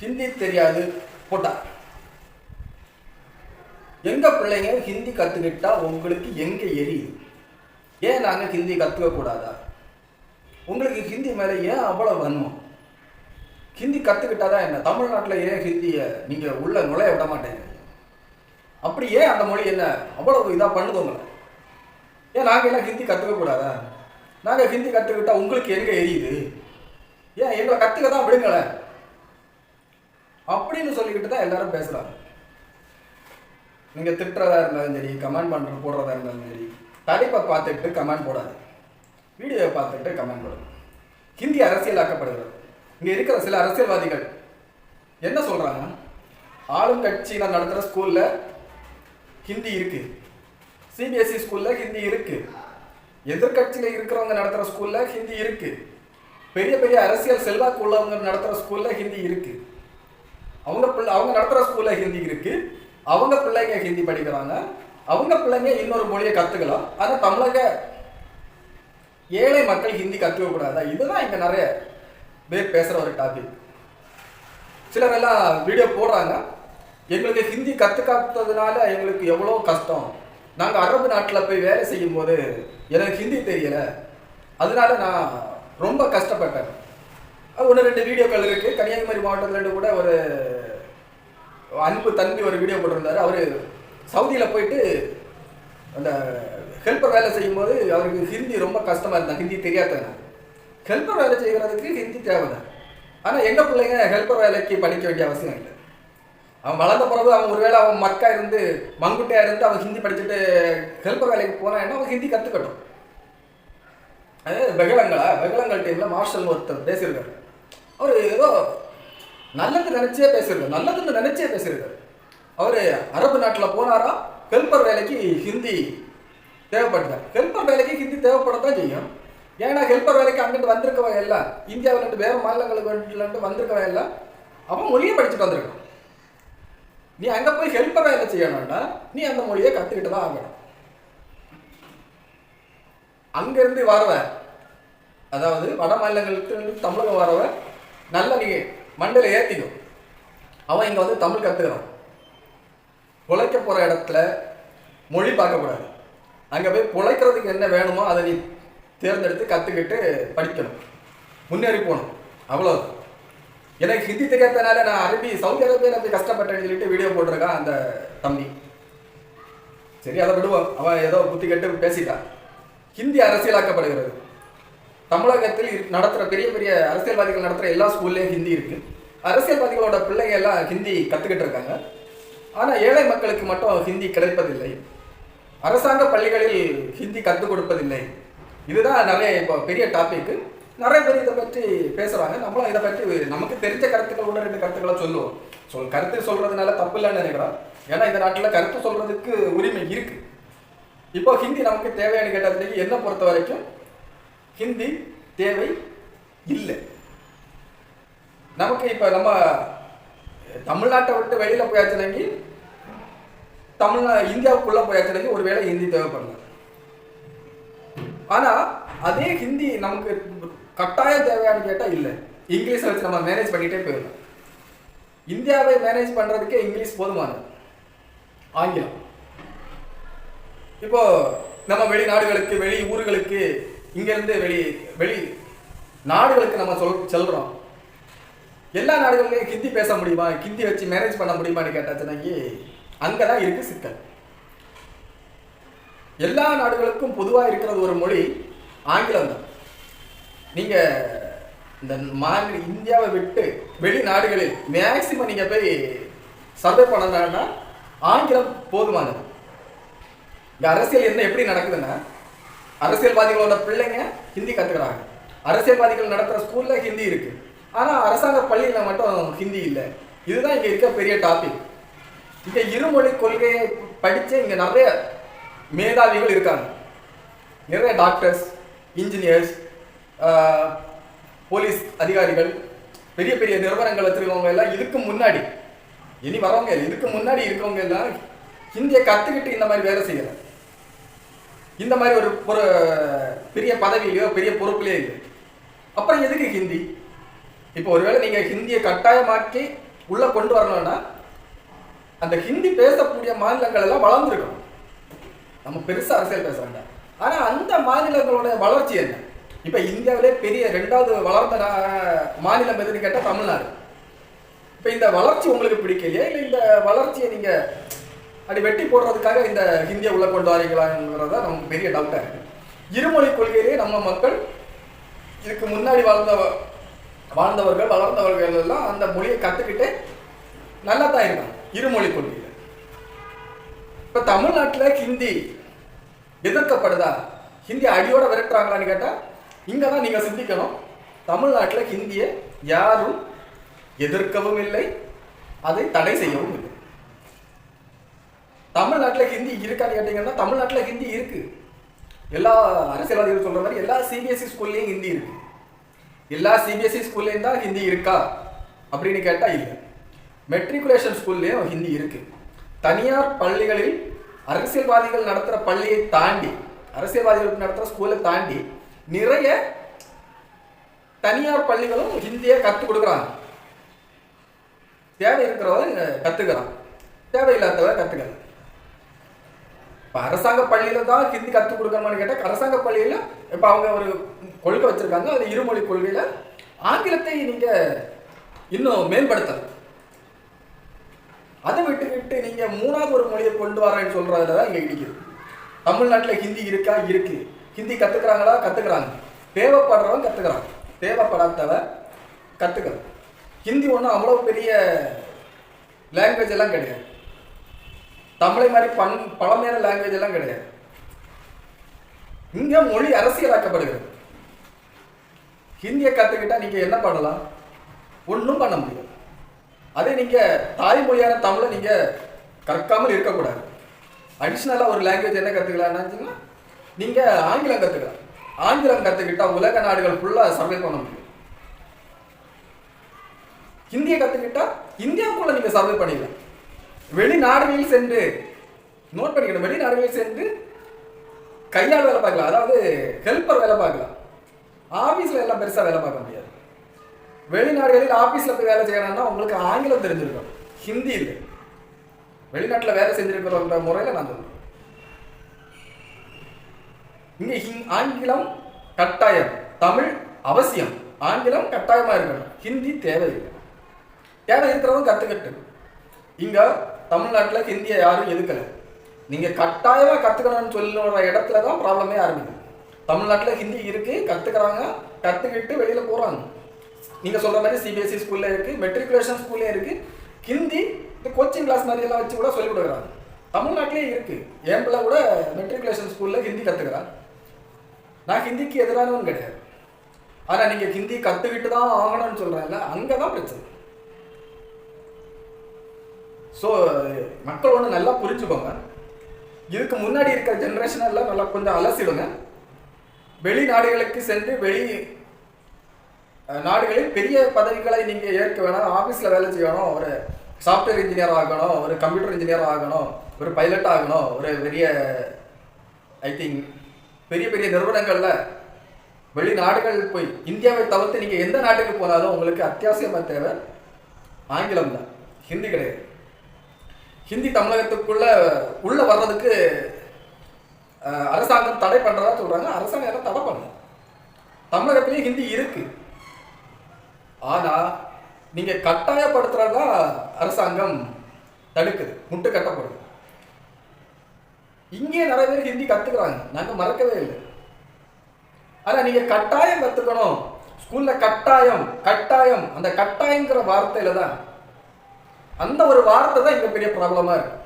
ஹிந்தி தெரியாது போட்டா. எங்க பிள்ளைங்க ஹிந்தி கத்துக்கிட்டா உங்களுக்கு எங்க எரியுது? ஏன் நாங்க ஹிந்தி கத்துக்க கூடாதா உங்களுக்கு ஹிந்தி மேல ஏன் அவ்வளவு வன்மம்? ஹிந்தி கத்துக்கிட்டாதான் என்ன? தமிழ்நாட்டில் ஏன் ஹிந்தியை நீங்க உள்ள நுழைய விட மாட்டேங்க? அப்படி ஏன் அந்த மொழி என்ன அவ்வளவு இதாக பண்ணுது உங்களை ஏன் நாங்கள் எல்லாம் ஹிந்தி கற்றுக்கக்கூடாதா கூடாதா ஹிந்தி கற்றுக்கிட்டா உங்களுக்கு எங்கே எரியுது? ஏன் எங்களை கற்றுக்க தான் விடுங்களேன்? அப்படின்னு சொல்லிக்கிட்டு தான் எல்லாரும் பேசுகிறாங்க நீங்கள் திட்டுறதா இருந்தாலும் சரி கமெண்ட் பண்ணுற போடுறதா இருந்தாலும் சரி தலைப்பை பார்த்துட்டு கமெண்ட் போடாது. வீடியோவை பார்த்துட்டு கமெண்ட் போடுது. ஹிந்தி அரசியலாக்கப்படுகிறது. இங்கே இருக்கிற சில அரசியல்வாதிகள் என்ன சொல்கிறாங்க ஆளும் நடத்துகிற ஸ்கூலில் ஹிந்தி இருக்குது சிபிஎஸ்சி ஸ்கூலில் ஹிந்தி இருக்குது எதிர்கட்சியில் இருக்கிறவங்க நடத்துகிற ஸ்கூலில் ஹிந்தி இருக்குது பெரிய பெரிய அரசியல் செல்வாக்கு உள்ளவங்க நடத்துகிற ஸ்கூலில் ஹிந்தி இருக்குது அவங்க பிள்ளை அவங்க நடத்துகிற ஸ்கூலில் ஹிந்தி இருக்குது அவங்க பிள்ளைங்க ஹிந்தி படிக்கிறாங்க. அவங்க பிள்ளைங்க இன்னொரு மொழியை கற்றுக்கலாம் ஆனால் தமிழக ஏழை மக்கள் ஹிந்தி கத்துக்க இதுதான் இங்கே நிறைய பேர் பேசுகிற ஒரு டாபிக் சிலர் எல்லாம் வீடியோ போடுறாங்க. எங்களுக்கு ஹிந்தி கற்றுக்காததுனால எங்களுக்கு எவ்வளோ கஷ்டம். நாங்கள் அரபு நாட்டில் போய் வேலை செய்யும் போது எனக்கு ஹிந்தி தெரியலை. அதனால நான் ரொம்ப கஷ்டப்பட்டேன். ஒன்று ரெண்டு வீடியோக்கள் இருக்குது கன்னியாகுமரி மாவட்டத்தில் இருந்து கூட ஒரு அன்பு தம்பி ஒரு வீடியோ போட்டிருந்தாரு. அவரு சவுதியில் போயிட்டு அந்த ஹெல்ப்பர் வேலை செய்யும்போது அவருக்கு ஹிந்தி ரொம்ப கஷ்டமா இருந்தா. ஹிந்தி தெரியாதவங்க ஹெல்ப்பர் வேலை செய்கிறதுக்கு ஹிந்தி தேவைதான் ஆனால் எங்கள் பிள்ளைங்க ஹெல்ப்பர் வேலைக்கு படிக்க வேண்டிய அவசியம் இல்லை. அவன் வளர்ந்த பிறகு அவன் ஒருவேளை அவன் மக்கா இருந்து மங்குட்டையாக இருந்து அவன் ஹிந்தி படிச்சுட்டு ஹெல்ப்பர் வேலைக்கு போனான்னா அவன் ஹிந்தி கற்றுக்கட்டும் அதே வெகலங்களா? வெகலங்கள் டீம்ல மார்ஷல் ஒருத்தர் பேசியிருக்காரு. அவர் ஏதோ நல்லது நினைச்சே பேசியிருக்காரு நல்லதுன்னு நினைச்சே பேசியிருக்காரு அவர் அரபு நாட்டில் போனாரா? ஹெல்ப்பர் வேலைக்கு ஹிந்தி தேவைப்படுதார் ஹெல்ப்பர் வேலைக்கு ஹிந்தி தேவைப்படத்தான் செய்யும். ஏன்னா ஹெல்ப்பர் வேலைக்கு அங்கிட்டு வந்திருக்கவன் எல்லாம் இந்தியாவிலேருந்து வேறு மாநிலங்களுக்கு வந்திருக்கவன் எல்லாம் அவன் மொழியை படிச்சுட்டு வந்திருக்கான். நீ அங்கே போய் ஹெல்ப்பர் வேலை செய்யணும்னா நீ அந்த மொழியை கற்றுக்கிட்டு தான் ஆகணும். அங்கேருந்து வரவன் அதாவது வட மாநிலங்களுக்கு தமிழகம் வரவன் நல்ல நீ மண்டையில் ஏற்றிக்கும் அவன் இங்கே வந்து தமிழ் கற்றுக்கிறான் பிழைக்க போகிற இடத்துல மொழி பார்க்கக்கூடாது அங்கே போய் பிழைக்கிறதுக்கு என்ன வேணுமோ அதை நீ தேர்ந்தெடுத்து கற்றுக்கிட்டு படிக்கணும். முன்னேறி போகணும். அவ்வளோ எனக்கு ஹிந்தி தெரியாதனால நான் அரபி சவுதி அரேபியாவில் போய் கஷ்டப்பட்டேன்னு சொல்லிட்டு வீடியோ போட்டிருக்கான் அந்த தம்பி. சரி அதை விடுவோம். அவன் ஏதோ புத்தி கெட்டு பேசிட்டான். ஹிந்தி அரசியலாக்கப்படுகிறது. தமிழகத்தில் நடத்துகிற பெரிய பெரிய அரசியல்வாதிகள் நடத்துகிற எல்லா ஸ்கூல்லையும் ஹிந்தி இருக்குது அரசியல்வாதிகளோட பிள்ளைங்க எல்லாம் ஹிந்தி கற்றுக்கிட்டு இருக்காங்க. ஆனால் ஏழை மக்களுக்கு மட்டும் ஹிந்தி கிடைப்பதில்லை. அரசாங்க பள்ளிகளில் ஹிந்தி கற்றுக் கொடுப்பதில்லை. இதுதான் நிறைய இப்போ பெரிய டாபிக் நிறைய பேர் இதை பற்றி பேசுகிறாங்க நம்மளும் இதை பற்றி நமக்கு தெரிஞ்ச கருத்துக்கள் ஒன்று ரெண்டு கருத்துக்களை சொல்லுவோம். சொல் கருத்து சொல்கிறதுனால தப்பு இல்லைன்னு நினைக்கிறோம். ஏன்னா இந்த நாட்டில் கருத்து சொல்கிறதுக்கு உரிமை இருக்குது இப்போ ஹிந்தி நமக்கு தேவையான கேட்டதுலேயே என்ன பொறுத்த வரைக்கும் ஹிந்தி தேவை இல்லை. நமக்கு இப்போ நம்ம தமிழ்நாட்டை விட்டு வெளியில் போயாச்சுனாக்கி தமிழ்நா இந்தியாவுக்குள்ளே போயாச்சுனாக்கி ஒருவேளை ஹிந்தி தேவைப்படலாம் ஆனால் அதே ஹிந்தி நமக்கு கட்டாய தேவையான்னு கேட்டால் இல்லை. இங்கிலீஷை வச்சு நம்ம மேனேஜ் பண்ணிகிட்டே போயிடலாம். இந்தியாவை மேனேஜ் பண்ணுறதுக்கே இங்கிலீஷ் போதுமானது. ஆங்கிலம். இப்போ நம்ம வெளிநாடுகளுக்கு வெளி ஊர்களுக்கு இங்கேருந்து வெளி வெளி நாடுகளுக்கு நம்ம சொல் செல்கிறோம் எல்லா நாடுகள்லையும் ஹிந்தி பேச முடியுமா? ஹிந்தி வச்சு மேனேஜ் பண்ண முடியுமான்னு கேட்டாச்சுனாக்கி அங்கே தான் இருக்கு சிக்கல். எல்லா நாடுகளுக்கும் பொதுவாக இருக்கிறது ஒரு மொழி ஆங்கிலம் தான். நீங்கள் இந்த மாநில இந்தியாவை விட்டு வெளிநாடுகளில் மேக்சிமம் நீங்கள் போய் சர்வே பண்ணணும்னா ஆங்கிலம் போதுமானது. இந்த அரசியல் என்ன எப்படி நடக்குதுன்னா அரசியல்வாதிகளோட பிள்ளைங்க ஹிந்தி கத்துக்கிறாங்க. அரசியல்வாதிகள் நடத்துற ஸ்கூல்ல ஹிந்தி இருக்கு. ஆனா அரசாங்க பள்ளியில மட்டும் ஹிந்தி இல்லை. இதுதான் இங்க இருக்க பெரிய டாபிக் இங்க இருமொழி கொள்கையை படித்து இங்க நிறைய மேதாவிகள் இருக்காங்க. நிறைய டாக்டர்ஸ் இன்ஜினியர்ஸ் போலீஸ் அதிகாரிகள் பெரிய பெரிய நிறுவனங்கள் வச்சிருக்கவங்க எல்லாம் இதுக்கு முன்னாடி. இனி வரவங்க இதுக்கு முன்னாடி இருக்கவங்க எல்லாம் ஹிந்தியை கத்துக்கிட்டு இந்த மாதிரி வேலை செய்யலை. இந்த மாதிரி ஒரு ஒரு பெரிய பதவியிலையோ பெரிய பொறுப்புலையோ இல்லை. அப்புறம் எதுக்கு ஹிந்தி? இப்போ ஒருவேளை நீங்க ஹிந்தியை கட்டாயமாக்கி உள்ள கொண்டு வரணும்னா அந்த ஹிந்தி பேசக்கூடிய மாநிலங்கள் எல்லாம் வளர்ந்துருக்கணும். நம்ம பெருசா அரசியல் பேச வேண்டாம். ஆனா அந்த மாநிலங்களோட வளர்ச்சி என்ன? இப்ப இந்தியாவிலே பெரிய ரெண்டாவது வளர்ந்த மாநிலம் எதுன்னு கேட்டால் தமிழ்நாடு. இப்ப இந்த வளர்ச்சி உங்களுக்கு பிடிக்கலையா? இல்லை இந்த வளர்ச்சியை நீங்க அப்படி வெட்டி போடுறதுக்காக இந்த ஹிந்தியை உள்ள கொண்டு வரீங்களாங்கிறதா நமக்கு பெரிய டவுட்டாக இருக்கு. இருமொழி கொள்கையிலே நம்ம மக்கள் இதுக்கு முன்னாடி வாழ்ந்த வாழ்ந்தவர்கள் வளர்ந்தவர்கள் எல்லாம் அந்த மொழியை கற்றுக்கிட்டே நல்லா தான் இருந்தாங்க இருமொழி கொள்கையில். இப்போ தமிழ்நாட்டில் ஹிந்தி எதிர்க்கப்படுதா? ஹிந்தி அடியோட விரட்டுறாங்களான்னு கேட்டால் இங்கே தான் நீங்கள் சிந்திக்கணும். தமிழ்நாட்டில் ஹிந்தியை யாரும் எதிர்க்கவும் இல்லை அதை தடை செய்யவும் இல்லை. தமிழ்நாட்டில் ஹிந்தி இருக்கான்னு கேட்டிங்கன்னா தமிழ்நாட்டில் ஹிந்தி இருக்கு. எல்லா அரசியல்வாதிகள் சொல்கிற மாதிரி எல்லா சிபிஎஸ்சி ஸ்கூல்லையும் ஹிந்தி இருக்குது எல்லா சிபிஎஸ்சி ஸ்கூல்லையும் தான் ஹிந்தி இருக்கா? அப்படின்னு கேட்டால் இல்லை. மெட்ரிகுலேஷன் ஸ்கூல்லையும் ஹிந்தி இருக்குது தனியார் பள்ளிகளில் அரசியல்வாதிகள் நடத்துகிற பள்ளியை தாண்டி அரசியல்வாதிகள் நடத்துகிற ஸ்கூலை தாண்டி நிறைய தனியார் பள்ளிகளும் ஹிந்தியை கற்றுக் கொடுக்குறாங்க. தேவை இருக்கிறவங்க கற்றுக்கிறான் தேவையில்லாதவங்க கத்துக்கிறான் இப்போ அரசாங்க பள்ளியில தான் ஹிந்தி கற்றுக் கொடுக்கணுமான்னு கேட்டால் அரசாங்க பள்ளியில இப்போ அவங்க ஒரு கொள்கை வச்சிருக்காங்க. அது இருமொழி கொள்கையில ஆங்கிலத்தை நீங்க இன்னும் மேம்படுத்தலாம் அதை விட்டு விட்டு நீங்க மூணாவது ஒரு மொழியை கொண்டு வரேன்னு சொல்றதுல தான் இங்க இடிக்குது. தமிழ்நாட்டில் ஹிந்தி இருக்கா? இருக்கு. ஹிந்தி கத்துக்கிறாங்களா? கத்துக்கிறாங்க. தேவைப்படுறவன் கற்றுக்குறான் தேவைப்படாதவ கத்துக்கிறான். ஹிந்தி ஒன்றும் அவ்வளோ பெரிய லாங்குவேஜ் எல்லாம் கிடையாது. தமிழை மாதிரி பண் பழமையான லாங்குவேஜ் எல்லாம் கிடையாது. இங்க மொழி அரசியலாக்கப்படுகிறது. ஹிந்தியை கத்துக்கிட்டா நீங்க என்ன பண்ணலாம்? ஒன்றும் பண்ண முடியாது. அதே நீங்க தாய்மொழியான தமிழை நீங்க கற்காமல் இருக்கக்கூடாது. அடிஷ்னலாக ஒரு லாங்குவேஜ் என்ன கற்றுக்கலாம்னா நீங்க ஆங்கிலம் கத்துக்கலாம். ஆங்கிலம் கத்துக்கிட்டா உலக நாடுகள் ஃபுல்லா சர்வே பண்ண முடியும். ஹிந்தியை கத்துக்கிட்டா இந்தியாவுக்குள்ள நீங்க சர்வே பண்ணிக்கலாம். வெளிநாடுகளில் சென்று நோட் பண்ணிக்கணும் வெளிநாடுகளில் சென்று கையால் வேலை பார்க்கலாம். அதாவது ஹெல்ப்பர் வேலை பார்க்கலாம். ஆஃபீஸில் எல்லாம் பெருசாக வேலை பார்க்க முடியாது. வெளிநாடுகளில் ஆஃபீஸில் போய் வேலை செய்யணும்னா உங்களுக்கு ஆங்கிலம் தெரிஞ்சிருக்கும். ஹிந்தி இல்லை. வெளிநாட்டில் வேலை செஞ்சிருக்கிறவங்க முறையில் நான் சொல்றேன். ஹிங்- ஆங்கிலம் கட்டாயம். தமிழ் அவசியம். ஆங்கிலம் கட்டாயமாக இருக்கணும். ஹிந்தி தேவையில்லை. தேவை இருக்கிறவங்க கற்றுக்கட்டு இங்கே தமிழ்நாட்டில் ஹிந்தியை யாரும் எதுக்கலை நீங்கள் கட்டாயமாக கற்றுக்கணும்னு சொல்லுற இடத்துல தான் ப்ராப்ளமே ஆரம்பிக்கும் தமிழ்நாட்டில் ஹிந்தி இருக்குது கற்றுக்கிறாங்க கற்றுக்கிட்டு வெளியில் போகிறாங்க நீங்கள் சொல்கிற மாதிரி சிபிஎஸ்சி ஸ்கூலில் இருக்குது மெட்ரிகுலேஷன் ஸ்கூல்லேயும் இருக்குது ஹிந்தி இந்த கோச்சிங் கிளாஸ் மாதிரி எல்லாம் வச்சு கூட சொல்லிக் கொடுக்குறாங்க. தமிழ்நாட்டிலே இருக்குது என் பிள்ளை கூட மெட்ரிகுலேஷன் ஸ்கூலில் ஹிந்தி கத்துக்கிறான். நான் ஹிந்திக்கு எதிரானவன் கிடையாது. ஆனால் நீங்கள் ஹிந்தி கற்றுக்கிட்டு தான் ஆகணும்னு அங்கே தான் பிரச்சனை. ஸோ மக்கள் ஒன்று நல்லா புரிஞ்சுக்கோங்க. இதுக்கு முன்னாடி இருக்கிற ஜென்ரேஷன் எல்லாம் நல்லா கொஞ்சம் அலசிடுங்க. வெளிநாடுகளுக்கு சென்று வெளி நாடுகளில் பெரிய பதவிகளை நீங்கள் ஏற்க வேணாம். ஆஃபீஸில் வேலை செய்யணும். ஒரு சாஃப்ட்வேர் இன்ஜினியர் ஆகணும். ஒரு கம்ப்யூட்டர் இன்ஜினியர் ஆகணும். ஒரு பைலட் ஆகணும். ஒரு பெரிய ஐ திங்க் பெரிய பெரிய நிறுவனங்களில் வெளிநாடுகள் போய் இந்தியாவை தவிர்த்து நீங்கள் எந்த நாட்டுக்கு போனாலும் உங்களுக்கு அத்தியாவசியமாக தேவை ஆங்கிலம் தான். ஹிந்தி கிடையாது. ஹிந்தி தமிழகத்துக்குள்ள உள்ள வர்றதுக்கு அரசாங்கம் தடை பண்றதா சொல்றாங்க. அரசாங்கம் எல்லாம் தடை பண்ணும் தமிழகத்திலேயே ஹிந்தி இருக்கு. ஆனா நீங்க கட்டாயப்படுத்துறதா அரசாங்கம் தடுக்குது. முட்டு கட்டப்படுது. இங்கே நிறைய பேர் ஹிந்தி கத்துக்கிறாங்க. நாங்க மறக்கவே இல்லை. ஆனா நீங்க கட்டாயம் கத்துக்கணும். ஸ்கூல்ல கட்டாயம் கட்டாயம் அந்த கட்டாயங்கிற வார்த்தையில தான் அந்த ஒரு வார்த்தை தான் இங்கே பெரிய ப்ராப்ளமாக இருக்கு.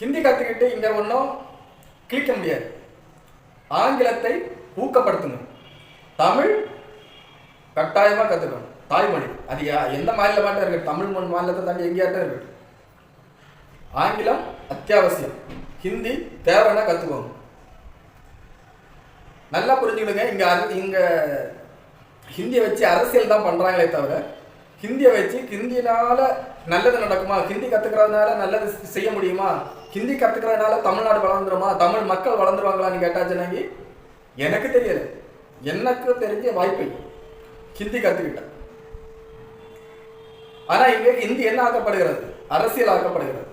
ஹிந்தி கற்றுக்கிட்டு இங்கே ஒன்றும் கிழிக்க முடியாது. ஆங்கிலத்தை ஊக்கப்படுத்தணும். தமிழ் கட்டாயமாக கற்றுக்கணும் தாய்மொழி. அது எந்த மாநிலமாட்டம் இருக்கு தமிழ் மொழி மாநிலத்தை தாண்டி எங்கேயாட்டும் இருக்கு ஆங்கிலம் அத்தியாவசியம். ஹிந்தி தேவைன்னா கற்றுக்கோங்க நல்லா புரிஞ்சுக்கிடுங்க. இங்கே இங்கே ஹிந்தியை வச்சு அரசியல் தான் பண்ணுறாங்களே தவிர ஹிந்தியை வச்சு ஹிந்தினால நல்லது நடக்குமா? ஹிந்தி கத்துக்கிறதுனால நல்லது செய்ய முடியுமா? ஹிந்தி கத்துக்கிறதுனால தமிழ்நாடு வளர்ந்துருமா? தமிழ் மக்கள் வளர்ந்துருவாங்களான்னு கேட்டாச்சுனாங்க எனக்கு தெரியல. எனக்கு தெரிஞ்ச வாய்ப்பு இல்லை. ஹிந்தி கத்துக்கிட்டேன். ஆனா இங்க ஹிந்தி என்ன ஆக்கப்படுகிறது? அரசியல் ஆக்கப்படுகிறது.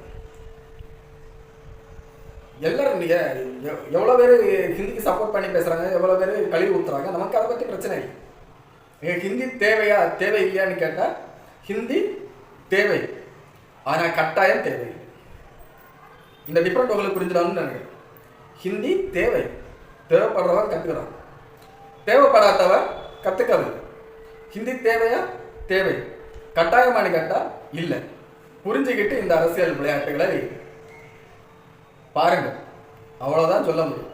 எல்லாரும் நீங்க எவ்- எவ்வளவு பேர் ஹிந்திக்கு சப்போர்ட் பண்ணி பேசுறாங்க எவ்வளவு பேர் கழிவு ஊத்துறாங்க நமக்கு அதை பத்தி பிரச்சனை இல்லை. நீங்க ஹிந்தி தேவையா தேவை இல்லையான்னு கேட்டால் ஹிந்தி தேவை. ஆனால் கட்டாயம் தேவை. இந்த டிஃப்ரெண்ட் உங்களுக்கு புரிஞ்சிடணும்னு நினைக்கிறேன். ஹிந்தி தேவை. தேவைப்படுறவன் கற்றுக்கிறான் தேவைப்படாதவன் கற்றுக்கிறது ஹிந்தி தேவையா? தேவை. கட்டாயமானு கேட்டால் இல்லை. புரிஞ்சுக்கிட்டு இந்த அரசியல் விளையாட்டுகளை பாருங்கள் அவ்வளோதான் சொல்ல முடியும்.